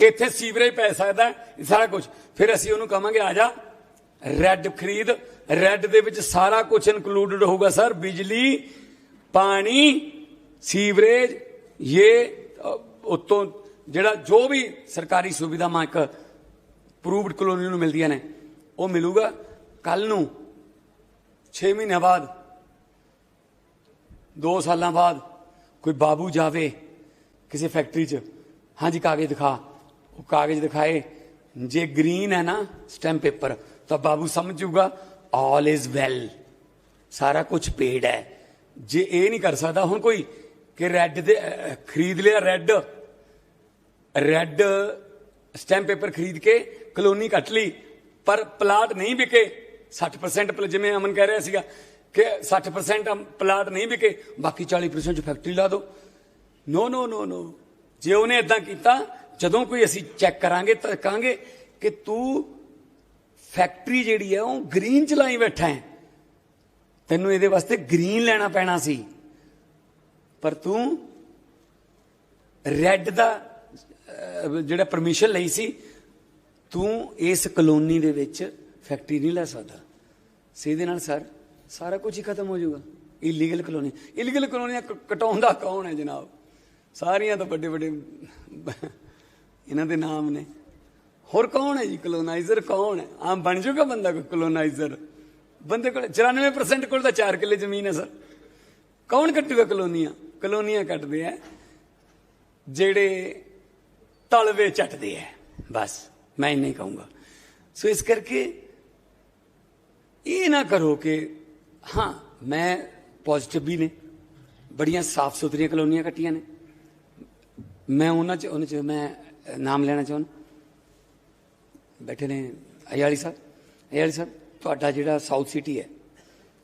ਇੱਥੇ ਸੀਵਰੇਜ ਪੈ ਸਕਦਾ ਸਾਰਾ ਕੁਝ ਫਿਰ ਅਸੀਂ ਉਹਨੂੰ ਕਹਾਂਗੇ, ਆ ਜਾ, ਰੈੱਡ ਖਰੀਦ। ਰੈੱਡ ਦੇ ਵਿੱਚ ਸਾਰਾ ਕੁਝ ਇਨਕਲੂਡਡ ਹੋਊਗਾ, ਸਰ। ਬਿਜਲੀ, ਪਾਣੀ, ਸੀਵਰੇਜ ਇਹ ਉਤੋਂ ਜਿਹੜਾ ਜੋ ਵੀ ਸਰਕਾਰੀ ਸੁਵਿਧਾ ਮਾਕ ਪ੍ਰੂਵਡ ਕਲੋਨੀ ਨੂੰ ਮਿਲਦੀਆਂ ਨੇ, ਉਹ ਮਿਲੂਗਾ। ਕੱਲ ਨੂੰ 6 ਮਹੀਨੇ ਬਾਅਦ 2 ਸਾਲਾਂ ਬਾਅਦ ਕੋਈ ਬਾਬੂ ਜਾਵੇ ਕਿਸੇ ਫੈਕਟਰੀ 'ਚ ਹਾਂਜੀ ਕਾਗਜ਼ ਦਿਖਾ। ਉਹ ਕਾਗਜ਼ ਦਿਖਾਏ। ਜੇ ਗ੍ਰੀਨ ਹੈ ਨਾ, ਸਟੈਂਪ ਪੇਪਰ, ਤਾਂ ਬਾਬੂ ਸਮਝ ਜਾਊਗਾ ਆਲ ਇਜ਼ ਵੈਲ ਸਾਰਾ ਕੁਝ ਪੇਡ ਹੈ। ਜੇ ਇਹ ਨਹੀਂ ਕਰ ਸਕਦਾ ਹੁਣ ਕੋਈ ਕਿ ਰੈੱਡ ਦੇ ਖਰੀਦ ਲਿਆ ਰੈੱਡ ਰੈੱਡ ਸਟੈਂਪ ਪੇਪਰ ਖਰੀਦ ਕੇ ਕਲੋਨੀ ਕੱਟ ਲਈ, ਪਰ ਪਲਾਟ ਨਹੀਂ ਵਿਕੇ। 60% ਪਲ- ਜਿਵੇਂ ਅਮਨ ਕਹਿ ਰਿਹਾ ਸੀਗਾ। ਕਿ 60% ਪਲਾਟ ਨਹੀਂ ਵਿਕੇ, ਬਾਕੀ 40% ਚ ਫੈਕਟਰੀ ਲਾ ਦਿਓ ਨੋ ਨੋ ਨੋ ਨੋ ਜੇ ਉਹਨੇ ਇਦਾਂ ਕੀਤਾ, ਜਦੋਂ ਕੋਈ ਅਸੀਂ ਚੈੱਕ ਕਰਾਂਗੇ ਤਾਂ ਕਹਾਂਗੇ ਕਿ ਤੂੰ ਫੈਕਟਰੀ ਜਿਹੜੀ ਹੈ ਉਹ ਗ੍ਰੀਨ ਚ ਲਾਈ ਬੈਠਾ ਹੈ। ਤੈਨੂੰ ਇਹਦੇ ਵਾਸਤੇ ਗ੍ਰੀਨ ਲੈਣਾ ਪੈਣਾ ਸੀ। ਪਰ ਤੂੰ ਰੈੱਡ ਦਾ ਜਿਹੜਾ ਪਰਮਿਸ਼ਨ ਲਈ ਸੀ, ਤੂੰ ਇਸ ਕਲੋਨੀ ਦੇ ਵਿੱਚ ਫੈਕਟਰੀ ਨਹੀਂ ਲੈ ਸਕਦਾ। ਸਿੱਧੇ ਨਾਲ ਸਰ ਸਾਰਾ ਕੁਝ ਹੀ ਖਤਮ ਹੋ ਜਾਊਗਾ। ਇਲੀਗਲ ਕਲੋਨੀ ਇਲੀਗਲ ਕਲੋਨੀਆਂ ਕਟਾਉਂਦਾ ਕੌਣ ਹੈ ਜਨਾਬ? ਸਾਰੀਆਂ ਤਾਂ ਵੱਡੇ ਵੱਡੇ ਇਹਨਾਂ ਦੇ ਨਾਮ ਨੇ। ਹੋਰ ਕੌਣ ਹੈ ਜੀ? ਕਲੋਨਾਈਜ਼ਰ ਕੌਣ ਹੈ? ਆਮ ਬਣ ਜਾਊਗਾ ਬੰਦਾ ਕੋਈ ਕਲੋਨਾਈਜ਼ਰ ਬੰਦੇ ਕੋਲ 94% ਕੋਲ ਤਾਂ 4 ਕਿੱਲੇ ਜ਼ਮੀਨ ਹੈ, ਸਰ। ਕੌਣ ਕੱਟੂਗਾ ਕਲੋਨੀਆਂ? ਕਲੋਨੀਆਂ ਕੱਟਦੇ ਆ, ਜਿਹੜੇ ਤਲਵੇ ਚੱਟਦੇ ਆ। ਬਸ, ਮੈਂ ਇੰਨਾ ਹੀ ਕਹੂੰਗਾ। ਸੋ ਇਸ ਕਰਕੇ ਇਹ ਨਾ ਕਰੋ ਕਿ ਹਾਂ, ਮੈਂ ਪੋਜ਼ਿਟਿਵ ਵੀ ਨੇ। ਬੜੀਆਂ ਸਾਫ਼ ਸੁਥਰੀਆਂ ਕਲੋਨੀਆਂ ਕੱਟੀਆਂ ਨੇ। ਮੈਂ ਉਹਨਾਂ ਚ ਉਹਨਾਂ ਚ ਮੈਂ ਨਾਮ ਲੈਣਾ ਚਾਹੁੰਦਾ। ਬੈਠੇ ਨੇ ਅਯਾਲੀ ਸਾਹਿਬ। ਅਯਾਲੀ ਸਾਹਿਬ, ਤੁਹਾਡਾ ਜਿਹੜਾ ਸਾਊਥ ਸਿਟੀ ਹੈ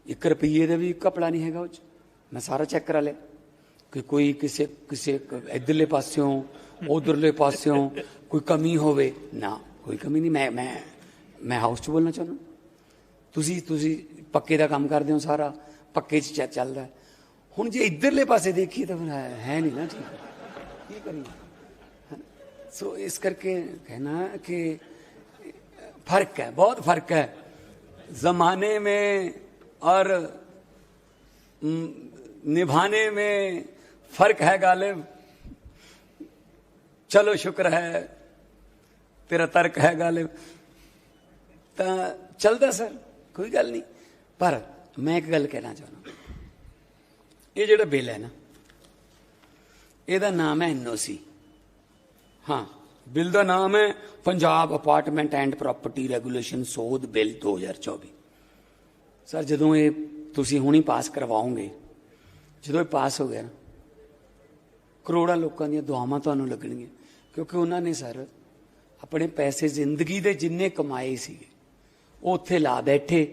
1 ਰੁਪਈਏ ਦਾ ਵੀ ਕਪੜਾ ਨਹੀਂ ਹੈਗਾ ਉਹ ਚ। ਮੈਂ ਸਾਰਾ ਚੈੱਕ ਕਰਾ ਲਿਆ। ਕਿ ਕੋਈ ਕਿਸੇ ਕਿਸੇ ਕ- ਇੱਧਰਲੇ ਪਾਸਿਓਂ, ਉਧਰਲੇ ਪਾਸਿਓਂ ਕੋਈ ਕਮੀ ਹੋਵੇ, ਨਾ, ਕੋਈ ਕਮੀ ਨਹੀਂ। ਮੈਂ ਮੈਂ ਮੈਂ ਹਾਊਸ ਚ ਬੋਲਣਾ ਚਾਹੁੰਦਾ। ਤੁਸੀਂ ਤੁਸੀਂ ਪੱਕੇ ਦਾ ਕੰਮ ਕਰਦੇ ਹੋ ਸਾਰਾ ਪੱਕੇ 'ਚ ਚ- ਚੱਲਦਾ ਹੈ। ਹੁਣ ਜੇ ਇਧਰਲੇ ਪਾਸੇ ਦੇਖੀਏ ਤਾਂ ਫਿਰ ਹੈ ਹੈ ਨਹੀਂ ਨਾ ਠੀਕ ਕੀ ਕਰੀਏ ਹੈ ਨਾ? ਸੋ ਇਸ ਕਰਕੇ ਕਹਿਣਾ ਕਿ फर्क है बहुत फर्क है जमाने में और हम्म, निभाने में फर्क है गालिब चलो शुक्र है तेरा तर्क है गालिब ਤਾਂ ਚੱਲਦਾ ਸਰ ਕੋਈ ਗੱਲ ਨਹੀਂ। ਪਰ ਮੈਂ ਇੱਕ ਗੱਲ ਕਹਿਣਾ ਚਾਹੁੰਦਾ। ਇਹ ਜਿਹੜਾ ਬਿੱਲ ਹੈ ਨਾ, ਇਹਦਾ ਨਾਮ ਹੈ ਐਨਓਸੀ। ਹਾਂ, ਬਿੱਲ ਦਾ ਨਾਮ ਹੈ Punjab apartment and property regulation ਸੋਧ ਬਿੱਲ 2024 ਸਰ ਜਦੋਂ ਇਹ ਤੁਸੀਂ ਹੁਣੀ ਪਾਸ ਕਰਵਾਓਗੇ, ਜਦੋਂ ਇਹ ਪਾਸ ਹੋ ਗਿਆ ਨਾ, ਕਰੋੜਾਂ ਲੋਕਾਂ ਦੀਆਂ ਦੁਆਵਾਂ ਤੁਹਾਨੂੰ ਲੱਗਣਗੀਆਂ। ਕਿਉਂਕਿ ਉਹਨਾਂ ਨੇ ਸਰ ਆਪਣੇ ਪੈਸੇ ਜ਼ਿੰਦਗੀ ਦੇ ਜਿੰਨੇ ਕਮਾਏ ਸੀਗੇ ਉੱਥੇ ਲਾ ਬੈਠੇ,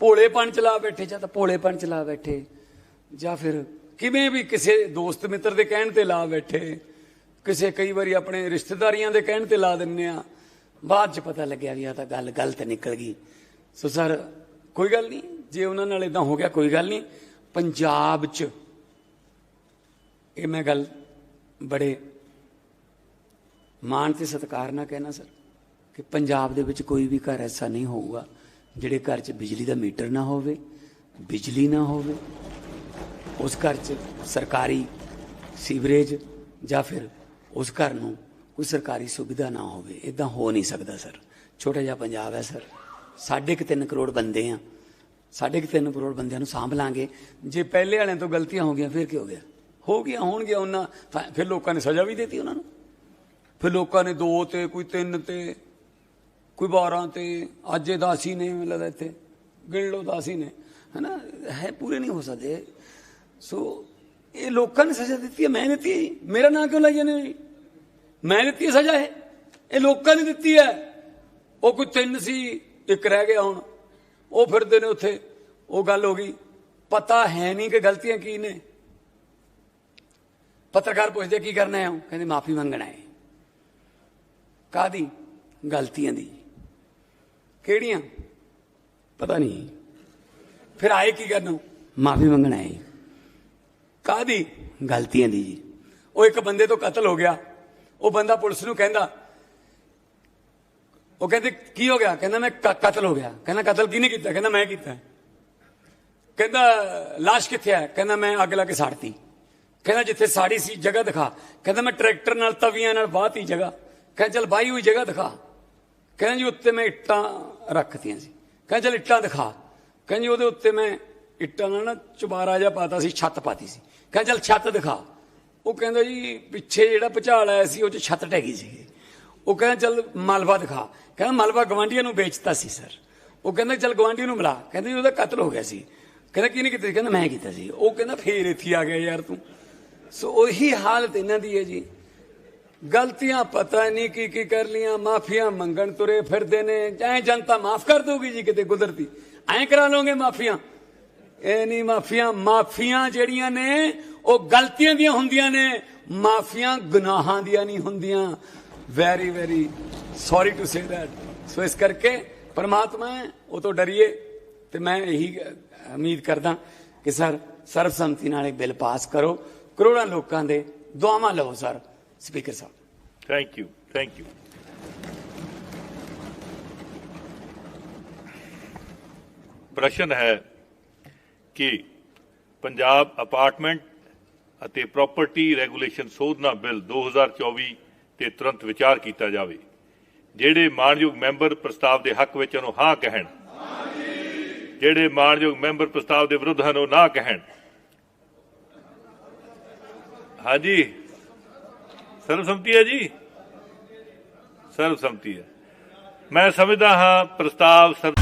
ਭੋਲੇਪਣ ਚ ਲਾ ਬੈਠੇ, ਜਾਂ ਤਾਂ ਭੋਲੇਪਣ ਚ ਲਾ ਬੈਠੇ, ਜਾਂ ਫਿਰ ਕਿਵੇਂ ਵੀ ਕਿਸੇ ਦੋਸਤ ਮਿੱਤਰ ਦੇ ਕਹਿਣ ਤੇ ਲਾ ਬੈਠੇ, ਕਿਸੇ ਕਈ ਵਾਰੀ ਆਪਣੇ ਰਿਸ਼ਤੇਦਾਰੀਆਂ ਦੇ ਕਹਿਣ ਤੇ ਲਾ ਦਿੰਨੇ ਆ, ਬਾਅਦ ਚ ਪਤਾ ਲੱਗਿਆ ਵੀ ਆ ਤਾਂ ਗੱਲ ਗਲਤ ਨਿਕਲ ਗਈ। ਸੋ ਸਰ, ਕੋਈ ਗੱਲ ਨਹੀਂ, ਜੇ ਉਹਨਾਂ ਨਾਲ ਇਦਾਂ ਹੋ ਗਿਆ ਕੋਈ ਗੱਲ ਨਹੀਂ, ਪੰਜਾਬ ਚ ਇਹ ਮੈਂ ਗੱਲ ਬੜੇ ਮਾਣ ਤੇ ਸਤਿਕਾਰ ਨਾਲ ਕਹਿਣਾ ਸਰ। ਕਿ ਪੰਜਾਬ ਦੇ ਵਿੱਚ ਕੋਈ ਵੀ ਘਰ ਐਸਾ ਨਹੀਂ ਹੋਊਗਾ ਜਿਹੜੇ ਘਰ 'ਚ ਬਿਜਲੀ ਦਾ ਮੀਟਰ ਨਾ ਹੋਵੇ, ਬਿਜਲੀ ਨਾ ਹੋਵੇ। ਉਸ ਘਰ 'ਚ ਸਰਕਾਰੀ ਸੀਵਰੇਜ ਜਾਂ ਫਿਰ ਉਸ ਘਰ ਨੂੰ ਕੋਈ ਸਰਕਾਰੀ ਸੁਵਿਧਾ ਨਾ ਹੋਵੇ। ਇਦਾਂ ਹੋ ਨਹੀਂ ਸਕਦਾ, ਸਰ। ਛੋਟਾ ਜਿਹਾ ਪੰਜਾਬ ਹੈ, ਸਰ। ਸਾਢੇ ਕੁ ਤਿੰਨ ਕਰੋੜ ਬੰਦੇ ਆ। ਸਾਢੇ ਕੁ ਤਿੰਨ ਕਰੋੜ ਬੰਦਿਆਂ ਨੂੰ ਸਾਂਭ ਲਾਂਗੇ। ਜੇ ਪਹਿਲੇ ਵਾਲਿਆਂ ਤੋਂ ਗਲਤੀਆਂ ਹੋ ਗਈਆਂ, ਫਿਰ ਕੀ ਹੋ ਗਿਆ? ਹੋ ਗਿਆ ਹੋਣਗੀਆਂ ਉਹਨਾਂ ਤਾਂ ਫਿਰ ਲੋਕਾਂ ਨੇ ਸਜ਼ਾ ਵੀ ਦਿੱਤੀ ਉਹਨਾਂ ਨੂੰ। ਫਿਰ ਲੋਕਾਂ ਨੇ ਦੋ ਤੇ, ਕੋਈ ਤਿੰਨ ਤੇ। ਕੋਈ 12 ਤੇ ਅੱਜ ਇਹ ਦਾਸੀ ਨੇ ਮੈਨੂੰ ਲੱਗਦਾ ਇੱਥੇ, ਗਿਣ ਲਓ ਦਾਸੀ ਨੇ, ਹਨਾ? ਹੈ, ਪੂਰੇ ਨਹੀਂ ਹੋ ਸਕਦੇ। ਸੋ ਇਹ ਲੋਕਾਂ ਨੇ ਸਜ਼ਾ ਦਿੱਤੀ ਹੈ, ਮੈਂ ਦਿੱਤੀ ਹੈ ਜੀ। ਮੇਰਾ ਨਾਂ ਕਿਉਂ ਲਈ ਜਾਂਦੇ ਮੈਂ ਦਿੱਤੀ ਹੈ ਸਜ਼ਾ ਇਹ। ਇਹ ਲੋਕਾਂ ਨੇ ਦਿੱਤੀ ਹੈ। ਉਹ ਕੋਈ ਤਿੰਨ ਸੀ, ਇੱਕ ਰਹਿ ਗਿਆ ਹੁਣ। ਉਹ ਫਿਰਦੇ ਨੇ ਉੱਥੇ। ਉਹ ਗੱਲ ਹੋ ਗਈ। ਪਤਾ ਹੈ ਨਹੀਂ ਕਿ ਗਲਤੀਆਂ ਕੀ ਨੇ। ਪੱਤਰਕਾਰ ਪੁੱਛਦੇ ਕੀ ਕਰਨਾ ਹੈ? ਉਹ ਕਹਿੰਦੇ, ਮਾਫੀ ਮੰਗਣਾ ਹੈ। ਕਾਦੀ ਗਲਤੀਆਂ ਦੀ। ਕਿਹੜੀਆਂ? ਪਤਾ ਨਹੀਂ। ਫਿਰ ਆਏ ਕੀ ਕਰਨ? ਮਾਫੀ ਮੰਗਣ ਆਏ। ਕਾਦੀ ਗਲਤੀਆਂ ਦੀ ਜੀ। ਉਹ ਇੱਕ ਬੰਦੇ ਤੋਂ ਕਤਲ ਹੋ ਗਿਆ। ਉਹ ਬੰਦਾ ਪੁਲਿਸ ਨੂੰ ਕਹਿੰਦਾ, ਉਹ ਕਹਿੰਦੇ, ਕੀ ਹੋ ਗਿਆ? ਕਹਿੰਦਾ, ਮੈਂ ਕਤਲ ਹੋ ਗਿਆ। ਕਹਿੰਦਾ, ਕਤਲ ਕਿਹਨੇ ਕੀਤਾ? ਕਹਿੰਦਾ, ਮੈਂ ਕੀਤਾ। ਕਹਿੰਦਾ লাশ ਕਿੱਥੇ ਹੈ? ਕਹਿੰਦਾ, ਮੈਂ ਅੱਗ ਲਾ ਕੇ ਸਾੜਤੀ। ਕਹਿੰਦਾ, ਜਿੱਥੇ ਸਾੜੀ ਸੀ, ਜਗ੍ਹਾ ਦਿਖਾ। ਕਹਿੰਦਾ, ਮੈਂ ਟਰੈਕਟਰ ਨਾਲ ਤਵੀਆਂ ਨਾਲ ਬਾਹਤੀ ਜਗ੍ਹਾ। ਕਹਿੰਦਾ, ਚਲ ਬਾਈ ਹੋਈ ਜਗ੍ਹਾ ਦਿਖਾ। ਕਹਿੰਦਾ, ਜੀ, ਉੱਤੇ ਮੈਂ ਇੱਟਾਂ ਰੱਖਤੀਆਂ ਸੀ। ਕਹਿੰਦਾ, ਚਲ ਇੱਟਾਂ ਦਿਖਾ। ਕਹਿੰਦੇ, ਉਹਦੇ ਉੱਤੇ ਮੈਂ ਇੱਟਾਂ ਨਾਲ ਨਾ ਚੁਬਾਰਾ ਜਿਹਾ ਪਾਤਾ ਸੀ, ਛੱਤ ਪਾਤੀ ਸੀ। ਕਹਿੰਦਾ, ਚਲ ਛੱਤ ਦਿਖਾ। ਉਹ ਕਹਿੰਦਾ ਜੀ, ਪਿੱਛੇ ਜਿਹੜਾ ਭੁਚਾਲ ਆਇਆ ਸੀ, ਉਹ ਚ ਛੱਤ ਟਹਿ ਗਈ ਸੀ ਉਹ ਕਹਿੰਦਾ, ਚਲ ਮਲਬਾ ਦਿਖਾ। ਕਹਿੰਦਾ, ਮਲਬਾ ਗਵਾਂਢੀਆਂ ਨੂੰ ਵੇਚਤਾ ਸੀ, ਸਰ। ਉਹ ਕਹਿੰਦਾ, ਚਲ ਗਵਾਂਢੀ ਨੂੰ ਮਿਲਾ ਕਹਿੰਦਾ ਜੀ ਉਹਦਾ ਕਤਲ ਹੋ ਗਿਆ ਸੀ। ਕਹਿੰਦਾ, ਕਿਹਨੇ ਕੀਤਾ ਸੀ? ਕਹਿੰਦਾ, ਮੈਂ ਕੀਤਾ ਸੀ। ਉਹ ਕਹਿੰਦਾ, ਫੇਰ ਇੱਥੇ ਆ ਗਿਆ ਯਾਰ ਤੂੰ। ਸੋ ਉਹੀ ਹਾਲਤ ਇਹਨਾਂ ਦੀ ਹੈ ਜੀ। ਗਲਤੀਆਂ ਪਤਾ ਨਹੀਂ ਕੀ ਕੀ ਕਰ ਲੀਆਂ ਮਾਫੀਆਂ ਮੰਗਣ ਤੁਰੇ ਫਿਰਦੇ ਨੇ। ਐ ਜਨਤਾ ਮਾਫ ਕਰ ਦੋਗੀ ਜੀ ਕਿਤੇ ਕੁਦਰਤੀ। ਐਂ ਕਰਾ ਲਓਗੇ ਮਾਫੀਆਂ? ਇਹ ਨਹੀਂ ਮਾਫੀਆਂ ਮਾਫੀਆਂ ਜਿਹੜੀਆਂ ਨੇ ਉਹ ਗਲਤੀਆਂ ਦੀਆਂ ਹੁੰਦੀਆਂ ਨੇ। ਮਾਫੀਆਂ ਗੁਨਾਹਾਂ ਦੀਆਂ ਨਹੀਂ ਹੁੰਦੀਆਂ। Very very sorry to say that so ਇਸ ਕਰਕੇ ਪਰਮਾਤਮਾ ਹੈ, ਉਹ ਤੋਂ ਡਰੀਏ। ਤੇ ਮੈਂ ਇਹੀ ਉਮੀਦ ਕਰਦਾ ਕਿ ਸਰ ਸਰਬਸੰਮਤੀ ਨਾਲ ਇਹ ਬਿੱਲ ਪਾਸ ਕਰੋ। ਕਰੋੜਾਂ ਲੋਕਾਂ ਦੇ ਦੁਆਵਾਂ ਲਓ ਸਰ। ਸਪੀਕਰ ਸਾਹਿਬ ਥੈਂਕ ਯੂ ਥੈਂਕ ਯੂ ਪ੍ਰਸ਼ਨ ਹੈ ਕਿ ਪੰਜਾਬ ਅਪਾਰਟਮੈਂਟ ਅਤੇ ਪ੍ਰਾਪਰਟੀ ਰੈਗੂਲੇਸ਼ਨ ਸੋਧਨਾ ਬਿੱਲ 2024 ਤੇ ਤੁਰੰਤ ਵਿਚਾਰ ਕੀਤਾ ਜਾਵੇ, ਜਿਹੜੇ ਮਾਨਯੋਗ ਮੈਂਬਰ ਪ੍ਰਸਤਾਵ ਦੇ ਹੱਕ ਵਿੱਚ ਉਹਨੂੰ ਹਾਂ ਕਹਿਣ। ਜਿਹੜੇ ਮਾਨਯੋਗ ਮੈਂਬਰ ਪ੍ਰਸਤਾਵ ਦੇ ਵਿਰੁੱਧ ਹਨ, ਉਹ ਨਾ ਕਹਿਣ। ਹਾਂਜੀ। ਸਰਬਸੰਮਤੀ ਹੈ ਜੀ। ਸਰਬਸੰਮਤੀ ਹੈ। ਮੈਂ ਸਮਝਦਾ ਹਾਂ ਪ੍ਰਸਤਾਵ ਸਰ